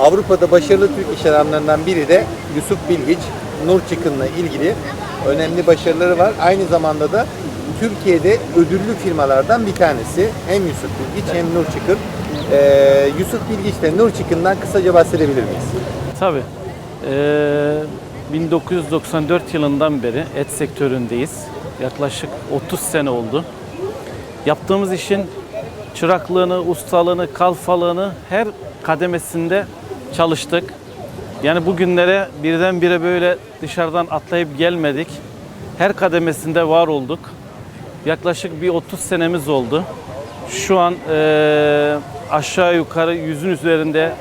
Avrupa'da başarılı Türk iş adamlarından biri de Yusuf Bilgiç. Nur Çıkın'la ilgili önemli başarıları var. Aynı zamanda da Türkiye'de ödüllü firmalardan bir tanesi. Hem Yusuf Bilgiç hem Nur Çıkın. Ee, Yusuf Bilgiç ve Nur Çıkın'dan kısaca bahsedebilir miyiz? Tabii. Ee, 1994 yılından beri et sektöründeyiz. Yaklaşık 30 sene oldu. Yaptığımız işin çıraklığını, ustalığını, kalfalığını her kademesinde çalıştık. Yani bugünlere birdenbire böyle dışarıdan atlayıp gelmedik. Her kademesinde var olduk. Yaklaşık bir 30 senemiz oldu. Şu an eee, aşağı yukarı yüzün üzerinde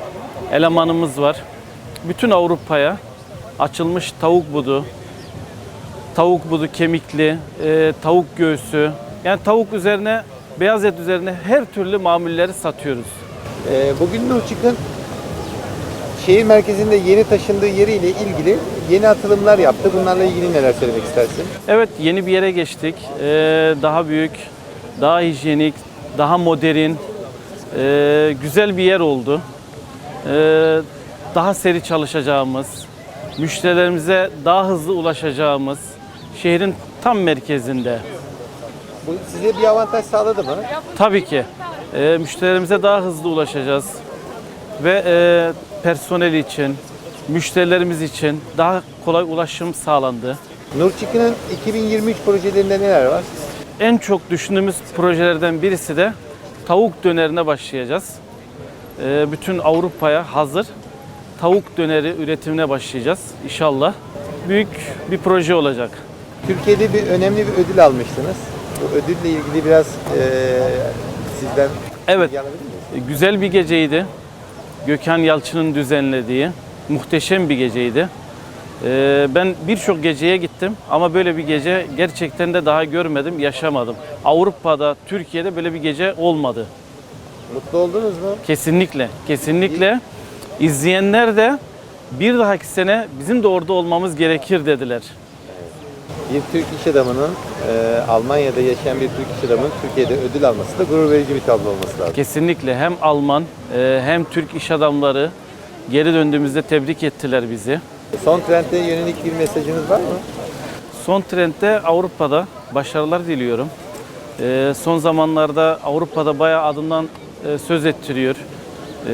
elemanımız var. Bütün Avrupa'ya açılmış tavuk budu, tavuk budu kemikli, eee, tavuk göğsü, yani tavuk üzerine, beyaz et üzerine her türlü mamulleri satıyoruz. Ee, bugün Nur Çıkın şehir merkezinde yeni taşındığı yeriyle ilgili yeni atılımlar yaptı. Bunlarla ilgili neler söylemek istersin? Evet yeni bir yere geçtik. Ee, daha büyük, daha hijyenik, daha modern, ee, güzel bir yer oldu. Ee, daha seri çalışacağımız, müşterilerimize daha hızlı ulaşacağımız, şehrin tam merkezinde. Bu size bir avantaj sağladı mı? Tabii ki e, müşterilerimize daha hızlı ulaşacağız ve e, personel için, müşterilerimiz için daha kolay ulaşım sağlandı. Nur Çıkın'ın 2023 projelerinde neler var? En çok düşündüğümüz projelerden birisi de tavuk dönerine başlayacağız. Ee, bütün Avrupa'ya hazır tavuk döneri üretimine başlayacağız inşallah. Büyük bir proje olacak. Türkiye'de bir önemli bir ödül almıştınız. Bu ödülle ilgili biraz eee, sizden Evet, güzel bir geceydi. Gökhan Yalçın'ın düzenlediği muhteşem bir geceydi. Ee, ben birçok geceye gittim ama böyle bir gece gerçekten de daha görmedim, yaşamadım. Avrupa'da, Türkiye'de böyle bir gece olmadı. Mutlu oldunuz mu? Kesinlikle, kesinlikle. İzleyenler de bir dahaki sene bizim de orada olmamız gerekir dediler. Bir Türk iş adamının eee, Almanya'da yaşayan bir Türk iş adamının Türkiye'de ödül alması da gurur verici bir tablo olması lazım. Kesinlikle hem Alman e, hem Türk iş adamları geri döndüğümüzde tebrik ettiler bizi. Son trendde yönelik bir mesajınız var mı? Son trendde Avrupa'da başarılar diliyorum. E, son zamanlarda Avrupa'da bayağı adından e, söz ettiriyor. E,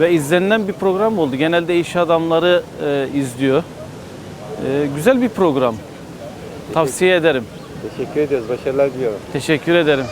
ve izlenilen bir program oldu. Genelde iş adamları e, izliyor. E, güzel bir program. Tavsiye ederim. Teşekkür ediyoruz. Başarılar diliyorum. Teşekkür ederim.